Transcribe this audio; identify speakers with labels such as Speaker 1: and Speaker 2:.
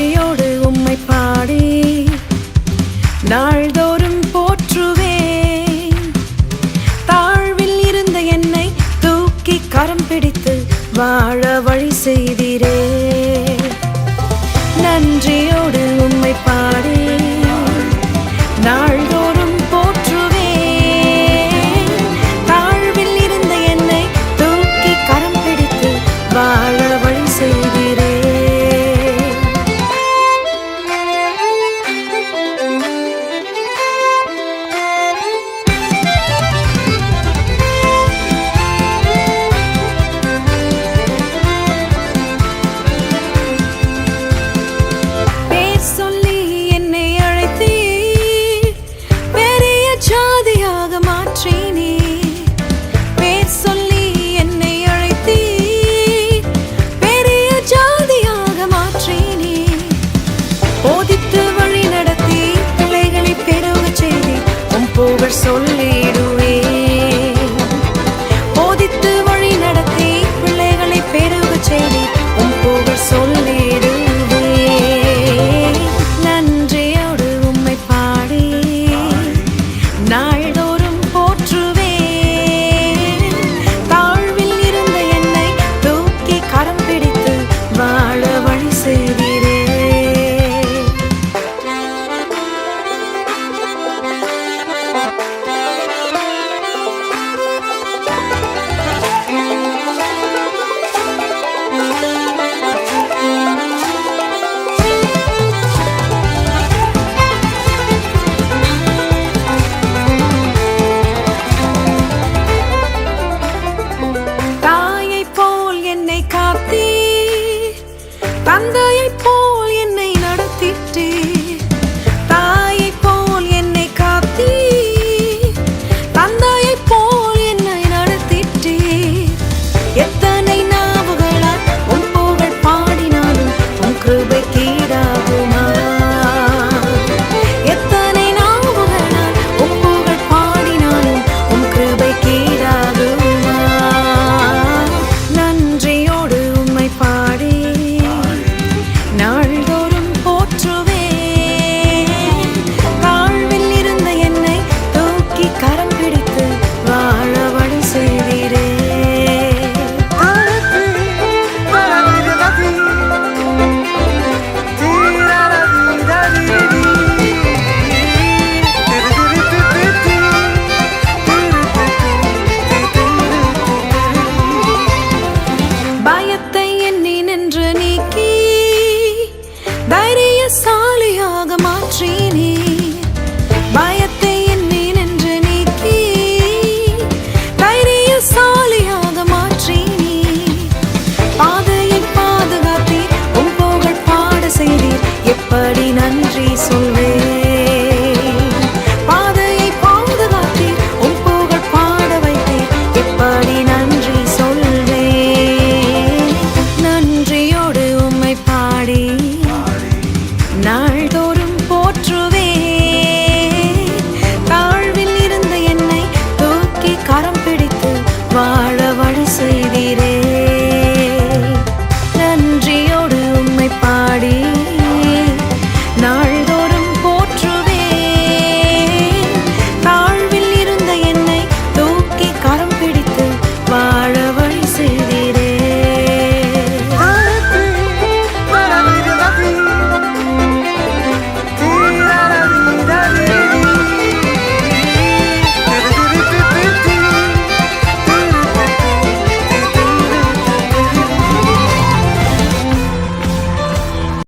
Speaker 1: துதியோடு உம்மை பாடி நாள்தோறும் போற்றுவேன். தாழ்வில் இருந்த என்னை தூக்கி கரம் பிடித்து வாழ over so.